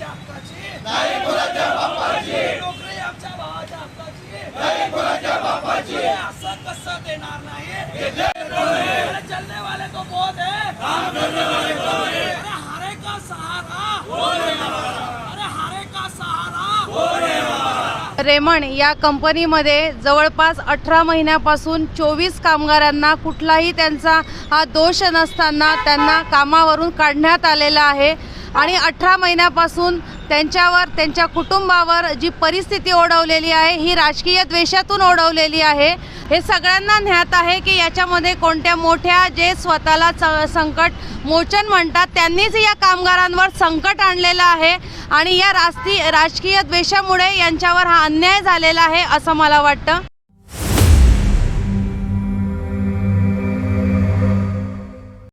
भावाच्या हक्काची. नाही कुणाच्या बापाची. नोकरी आमच्या भावाच्या हक्काची. नाही कुणाच्या बापाची. असं कसं देणार नाही? अरे चलने वाले तो बहुत है काम करने वाले कौन है अरे हारे का सहारा? अरे हारे का सहारा? रेमंड या कंपनीमध्ये जवळपास अठरा महिन्यापासून चोवीस कामगारांना कुठलाही त्यांचा हा दोष नसताना त्यांना कामावरून काढण्यात आलेला आहे. आणि अठरा महिन्यापासून त्यांच्यावर त्यांच्या कुटुंबावर जी परिस्थिती ओढवलेली आहे ही राजकीय द्वेषातून ओढवलेली आहे. हे सगळ्यांना ज्ञात आहे की याच्यामध्ये कोणत्या मोठ्या जे स्वतःला च संकट मोचन म्हणतात त्यांनीच या कामगारांवर संकट आणलेलं आहे. आणि या राष्ट्रीय राजकीय द्वेषामुळे यांच्यावर हा अन्याय झालेला आहे असं मला वाटतं.